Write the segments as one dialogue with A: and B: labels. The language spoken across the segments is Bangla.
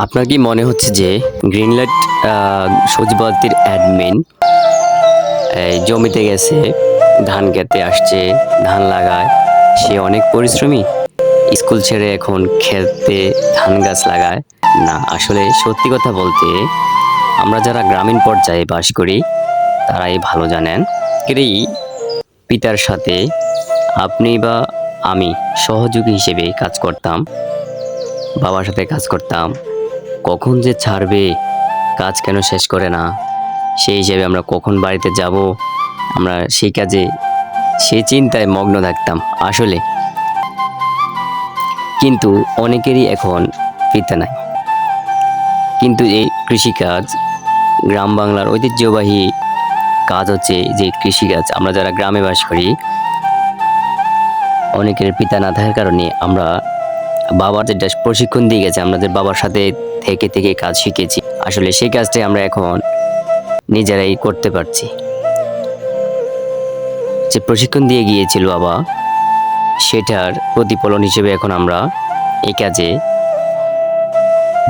A: আপনার কি মনে হচ্ছে যে গ্রিনল্যান্ড সবজিবাতির অ্যাডমিন জমিতে গেছে, ধান খেতে আসছে, ধান লাগায়, সে অনেক পরিশ্রমী? স্কুল ছেড়ে এখন খেতে ধান গাছ লাগায়? না, আসলে সত্যি কথা বলতে, আমরা যারা গ্রামীণ পর্যায়ে বাস করি, তারাই ভালো জানেন। এরই পিতার সাথে আপনি বা আমি সহযোগী হিসেবে কাজ করতাম, বাবার সাথে কাজ করতাম কখন যে ছাড়বে, কাজ কেন শেষ করে না? সেই হিসেবে আমরা কখন বাড়িতে যাব, আমরা সেই কাজে সেই চিন্তায় মগ্ন থাকতাম আসলে। কিন্তু অনেকেরই এখন পিতা নাই। কিন্তু এই কৃষিকাজ, গ্রাম বাংলার ঐতিহ্যবাহী কাজ হচ্ছে যে কৃষিকাজ। আমরা যারা গ্রামে বাস করি, অনেকের পিতা না থাকার কারণে আমরা বাবার যেটা প্রশিক্ষণ দিয়ে গেছে, আমাদের বাবার সাথে থেকে থেকে কাজ শিখেছি। আসলে সেই কাজটাই আমরা এখন নিজেরাই করতে পারছি। যে প্রশিক্ষণ দিয়ে গিয়েছিল বাবা, সেটার প্রতিফলন হিসেবে এখন আমরা এই কাজে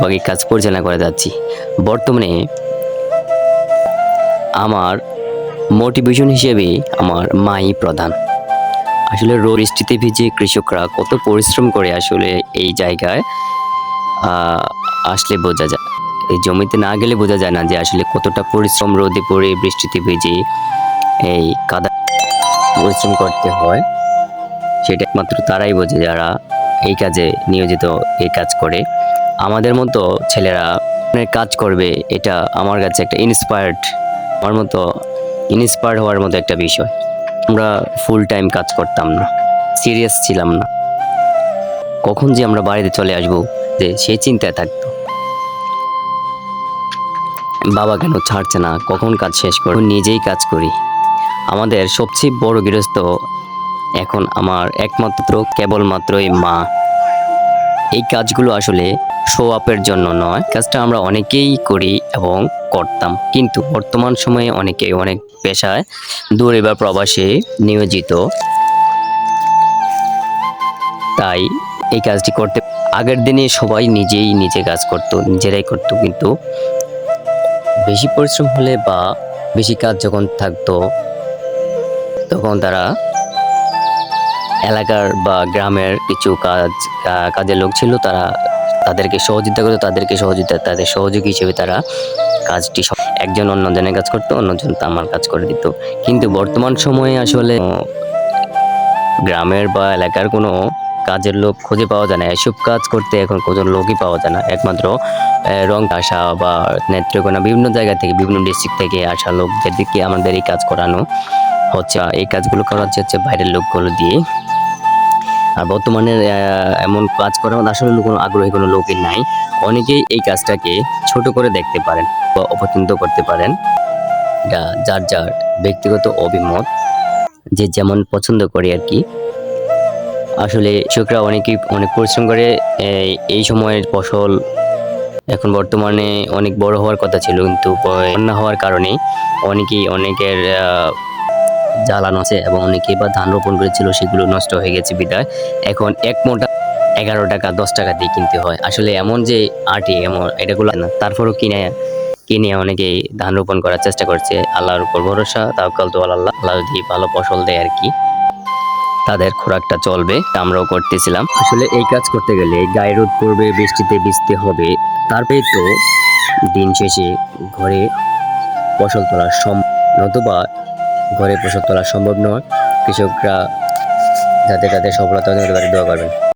A: বাকি কাজ পরিচালনা করে যাচ্ছি। বর্তমানে আমার মোটিভেশন হিসেবে আমার মাই প্রধান। আসলে রোদ বৃষ্টিতে ভিজে কৃষকরা কত পরিশ্রম করে আসলে এই জায়গায় আসলে বোঝা যায়। এই জমিতে না গেলে বোঝা যায় না যে আসলে কতটা পরিশ্রম রোদে পড়ে, বৃষ্টিতে ভিজে এই কাদা পরিশ্রম করতে হয়। সেটা একমাত্র তারাই বোঝে যারা এই কাজে নিয়োজিত এই কাজ করে। আমাদের মতো ছেলেরা কাজ করবে, এটা আমার কাছে একটা ইন্সপায়ার্ড আমার মতো ইন্সপায়ার্ড হওয়ার মতো একটা বিষয়। আমরা ফুল টাইম কাজ করতাম না সিরিয়াস ছিলাম না। কখন যে আমরা বাড়িতে চলে আসব যে সেই চিন্তায় থাকতো। বাবা কেন ছাড়ছে না, কখন কাজ শেষ করব? নিজেই কাজ করি। আমাদের সবচেয়ে বড় গৃহস্থ এখন আমার একমাত্র, কেবলমাত্রই মা। এই কাজগুলো আসলে শো আপের জন্য নয়। কাজটা আমরা অনেকেই করি এবং করতাম। কিন্তু বর্তমান সময়ে অনেকে অনেক পেশায় দূরে বা প্রবাসে নিয়োজিত। তাই এই কাজটি করতে আগের দিনে সবাই নিজেই নিজে কাজ করতো, নিজেরাই করতো। কিন্তু বেশি পরিশ্রম হলে বা বেশি কাজ যখন থাকতো, তখন তারা এলাকার বা গ্রামের কিছু কাজ কাজের লোক ছিল, তারা তাদেরকে সহযোগিতা করতো তাদেরকে সহযোগিতা, তাদের সহযোগী হিসেবে তারা কাজটি একজন অন্যজনের কাজ করতো, অন্যজন আমার কাজ করে দিত। কিন্তু বর্তমান সময়ে আসলে গ্রামের বা এলাকার কোনো কাজের লোক খুঁজে পাওয়া যায় না। এসব কাজ করতে এখন কোনো লোকই পাওয়া যায় না। একমাত্র রং আসা বা নেত্রকোনা বিভিন্ন জায়গা থেকে, বিভিন্ন ডিস্ট্রিক্ট থেকে আসা লোকদেরকে আমাদের এই কাজ করানো হচ্ছে। এই কাজগুলো করা হচ্ছে বাইরের লোকগুলো দিয়ে। আর বর্তমানে এমন কাজ করার মধ্যে আসলে কোনো আগ্রহী কোনো লোকই নাই। অনেকেই এই কাজটাকে ছোট করে দেখতে পারেন বা অপছন্দ করতে পারেন। যার যার ব্যক্তিগত অভিমত, যে যেমন পছন্দ করে আর কি। আসলে কৃষকরা অনেকেই অনেক পরিশ্রম করে এই- সময়ের ফসল এখন বর্তমানে অনেক বড় হওয়ার কথা ছিল, কিন্তু বন্যা হওয়ার কারণে অনেকেই অনেকের জ্বালানো আছে এবং অনেকে বা ধান রোপণ করেছিল, সেগুলো নষ্ট হয়ে গেছে বিদায়। এখন এক মোটা এগারো টাকা, দশ টাকা দিয়ে কিনতে হয়। আসলে এমন যে আটি এমন এটাগুলো না। তারপরও কিনে কিনে অনেকেই ধান রোপণ করার চেষ্টা করছে। আল্লাহর উপর ভরসা তাওকাল তো আল্লাহ আল্লাহ যদি ভালো ফসল দেয় আর কি, তাদের খোরাকটা চলবে। আমরাও করতেছিলাম। আসলে এই কাজ করতে গেলে গায়ে রোদ পড়বে, বৃষ্টিতে ভিজতে হবে। তারপরে তো দিন শেষে ঘরে ফসল তোলা সম নতুবা ঘরে পোশাক তোলা সম্ভব নয়। কৃষকরা যাতে তাদের সফলতা করতে পারে দোয়া করবেন।